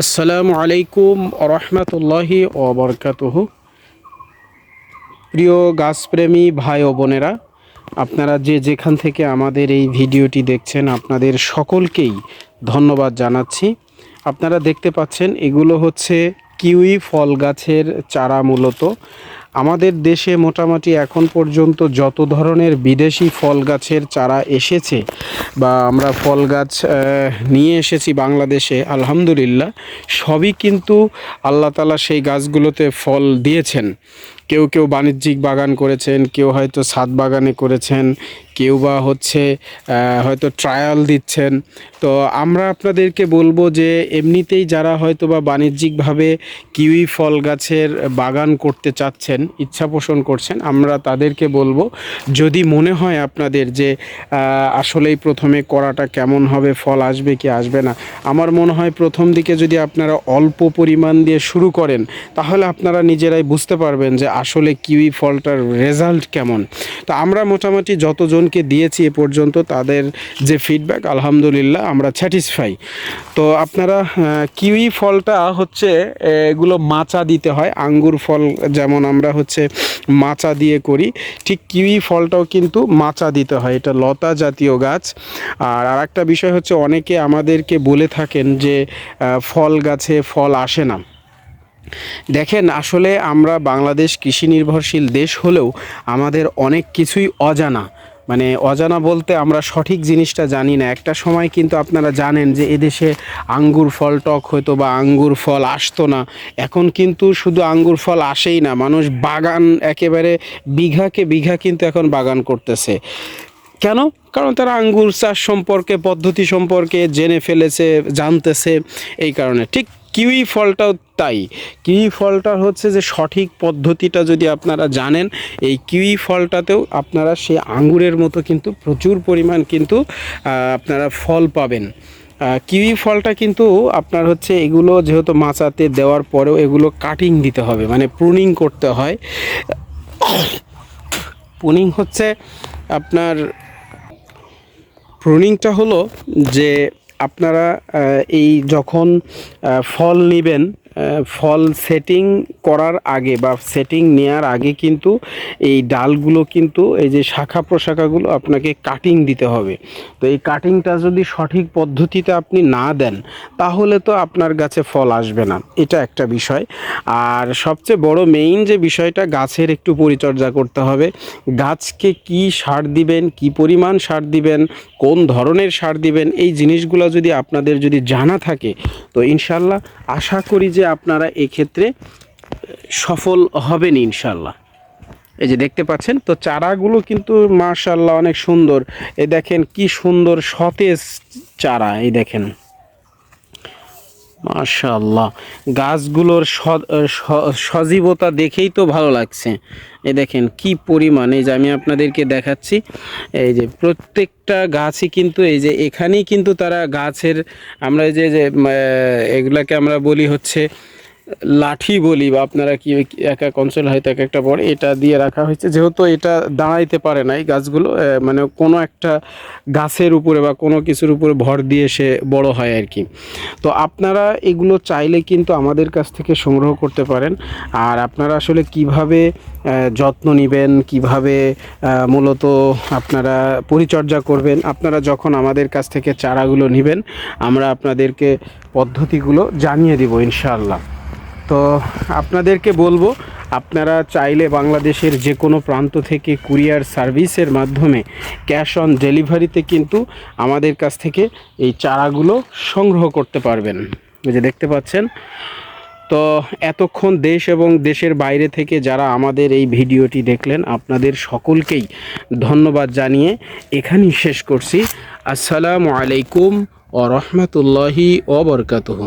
আসসালামু আলাইকুম রহমতুল্লাহি ওবরকাতুহ। প্রিয় গাছপ্রেমী ভাই ও বোনেরা, আপনারা যে যেখান থেকে আমাদের এই ভিডিওটি দেখছেন, আপনাদের সকলকেই ধন্যবাদ জানাচ্ছি। আপনারা দেখতে পাচ্ছেন, এগুলো হচ্ছে কিউই ফল গাছের চারা মূলত। আমাদের দেশে মোটামুটি এখন পর্যন্ত যত ধরনের বিদেশি ফল গাছের চারা এসেছে বা আমরা ফল গাছ নিয়ে এসেছি বাংলাদেশে, আলহামদুলিল্লাহ, সবই কিন্তু আল্লাহ তালা সেই গাছগুলোতে ফল দিয়েছেন। কেউ কেউ বাণিজ্যিক বাগান করেছেন, কেউ হয়তো সাত বাগানে করেছেন কেউ বা হচ্ছে হয়তো ট্রায়াল দিচ্ছেন। তো আমরা আপনাদেরকে বলব যে, এমনিতেই যারা হয়তো বা বাণিজ্যিকভাবে কিউই ফল গাছের বাগান করতে চাচ্ছেন, ইচ্ছা পোষণ করছেন, আমরা তাদেরকে বলব, যদি মনে হয় আপনাদের যে আসলেই প্রথমে করাটা কেমন হবে, ফল আসবে কি আসবে না, আমার মনে হয় প্রথম দিকে যদি আপনারা অল্প পরিমাণ দিয়ে শুরু করেন, তাহলে আপনারা নিজেরাই বুঝতে পারবেন যে আসলে কিউই ফলটার রেজাল্ট কেমন। তো আমরা মোটামুটি যতজনকে দিয়েছি এ পর্যন্ত তাদের যে ফিডব্যাক আলহামদুলিল্লাহ আমরা স্যাটিসফাই তো আপনারা কিউই ফলটা হচ্ছে, এগুলো মাচা দিতে হয়, আঙ্গুর ফল যেমন আমরা হচ্ছে মাচা দিয়ে করি, ঠিক কিউই ফলটাও কিন্তু মাচা দিতে হয়, এটা লতা জাতীয় গাছ। আর আরেকটা বিষয় হচ্ছে, অনেকে আমাদেরকে বলে থাকেন যে ফল গাছে ফল আসে না। দেখেন, আসলে আমরা বাংলাদেশ কৃষি নির্ভরশীল দেশ হলেও আমাদের অনেক কিছুই অজানা। মানে অজানা বলতে আমরা সঠিক জিনিসটা জানি না। একটা সময় কিন্তু আপনারা জানেন যে এদেশে আঙ্গুর ফল টক হতো বা আঙ্গুর ফল আসতো না। এখন কিন্তু শুধু আঙ্গুর ফল আসেই না, মানুষ বাগান একেবারে বিঘাকে বিঘা কিন্তু এখন বাগান করতেছে। কেন? কারণ তারা আঙ্গুর চাষ সম্পর্কে, পদ্ধতি সম্পর্কে জেনে ফেলেছে, জানতেছে, এই কারণে। ঠিক কিউই ফলটাও তাই। কিউই ফলটা হচ্ছে যে সঠিক পদ্ধতিটা যদি আপনারা জানেন, এই কিউই ফলটাতেও আপনারা সেই আঙ্গুরের মতো কিন্তু প্রচুর পরিমাণ কিন্তু আপনারা ফল পাবেন। কিউই ফলটা কিন্তু আপনার হচ্ছে এগুলো যেহেতু মাচাতে দেওয়ার পরেও এগুলো কাটিং দিতে হবে মানে প্রুনিং করতে হয়। প্রুনিং হচ্ছে আপনার প্রুনিংটা হলো যে আপনারা এই যখন ফল নেবেন ফল সেটিং করার আগে বা সেটিং নেয়ার আগে কিন্তু এই ডালগুলো কিন্তু এই যে শাখা প্রশাখাগুলো আপনাকে কাটিং দিতে হবে। তো এই কাটিংটা যদি সঠিক পদ্ধতিতে আপনি না দেন, তাহলে তো আপনার গাছে ফল আসবে না। এটা একটা বিষয়। আর সবচেয়ে বড় মেইন যে বিষয়টা, গাছের একটু পরিচর্যা করতে হবে। গাছকে কি সার দিবেন, কি পরিমাণ সার দিবেন, কোন ধরনের সার দিবেন, এই জিনিসগুলো যদি আপনাদের যদি জানা থাকে, তো ইনশাল্লাহ আশা করি যে আপনারা এক্ষেত্রে সফল হবেন ইনশাল্লাহ এই যে দেখতে পাচ্ছেন, তো চারাগুলো কিন্তু মার্শাল্লাহ অনেক সুন্দর। এই দেখেন কি সুন্দর সতেজ চারা, এই দেখেন। মাশাল্লাহ গাছগুলোর সজীবতা দেখেই তো ভালো লাগছে। এই দেখেন কি পরিমাণ, এই যে আমি আপনাদেরকে দেখাচ্ছি, এই যে প্রত্যেকটা গাছই কিন্তু, এই যে এখানেই কিন্তু তারা গাছের, আমরা এই যে যে এগুলাকে আমরা বলি হচ্ছে লাঠি বলি বা আপনারা কি এক এক অঞ্চল হয়তো এক একটা পড়ে এটা দিয়ে রাখা হয়েছে। যেহেতু এটা দাঁড়াইতে পারে না এই গাছগুলো মানে কোনো একটা গাছের উপরে বা কোনো কিছুর উপরে ভর দিয়ে সে বড় হয় আর কি। তো আপনারা এগুলো চাইলে কিন্তু আমাদের কাছ থেকে সংগ্রহ করতে পারেন। আর আপনারা আসলে কীভাবে যত্ন নেবেন, কীভাবে মূলত আপনারা পরিচর্যা করবেন, আপনারা যখন আমাদের কাছ থেকে চারাগুলো নেবেন, আমরা আপনাদেরকে পদ্ধতিগুলো জানিয়ে দিব ইনশাআল্লাহ। তো আপনাদেরকে বলব, আপনারা চাইলে বাংলাদেশের যে কোনো প্রান্ত থেকে কুরিয়ার সার্ভিসের মাধ্যমে ক্যাশ অন ডেলিভারিতে কিন্তু আমাদের কাছ থেকে এই চারাগুলো সংগ্রহ করতে পারবেন। যে দেখতে পাচ্ছেন, তো এতক্ষণ দেশ এবং দেশের বাইরে থেকে যারা আমাদের এই ভিডিওটি দেখলেন, আপনাদের সকলকেই ধন্যবাদ জানিয়ে এখানেই শেষ করছি। আসসালামু আলাইকুম ও রহমতুল্লাহি ওবরকাতুহ